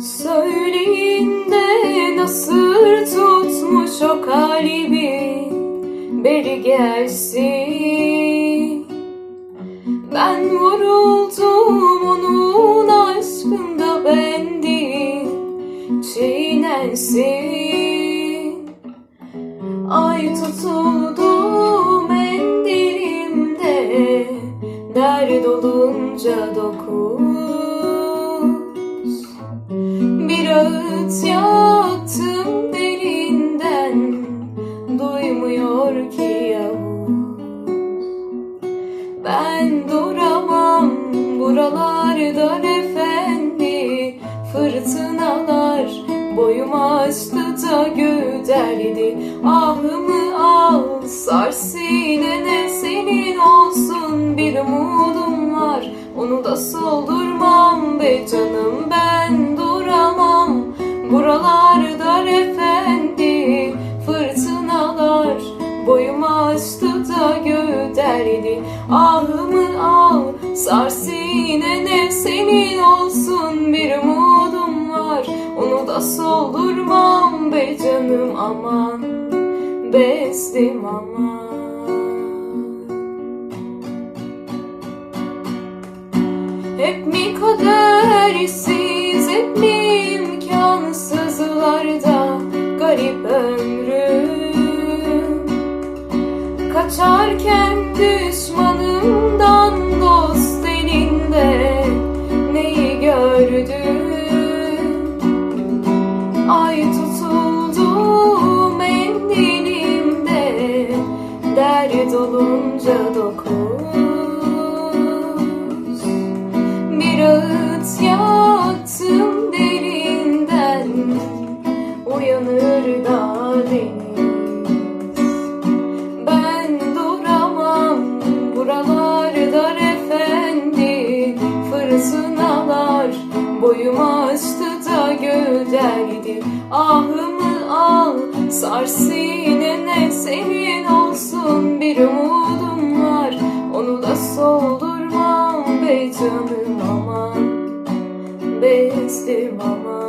Söyleyin de nasıl tutmuş o kalbi Beri gelsin. Ben vuruldum onun aşkında bendim Çiğnensin. Ay tutuldu mendilimde Dert olunca dokuz Bir ağıt yaktım derinden Duymuyor ki Yavuz Ben duramam buralarda efendi Fırtınalar boyuma açtı da güderdi Ahımı al sar sinene senin olsun Bir umudum var onu da soldurmam be canım Ben buralarda efendi Fırtınalar boyuma açtı da güderdi Ahımı al sar sinene senin olsun Bir umudum var. Onu da soldurmam be canım aman Bestim aman. Hep mi kadersiz, olunca dokuz. Bir ağıt yaktım derinden Uyanır da Ben duramam buralarda efendi Fırtınalar boyuma açtı da gölderdi Ahımı al sar sinene senin olsun Bir umudum var onu da soldurmam. Be canım aman Bezdim aman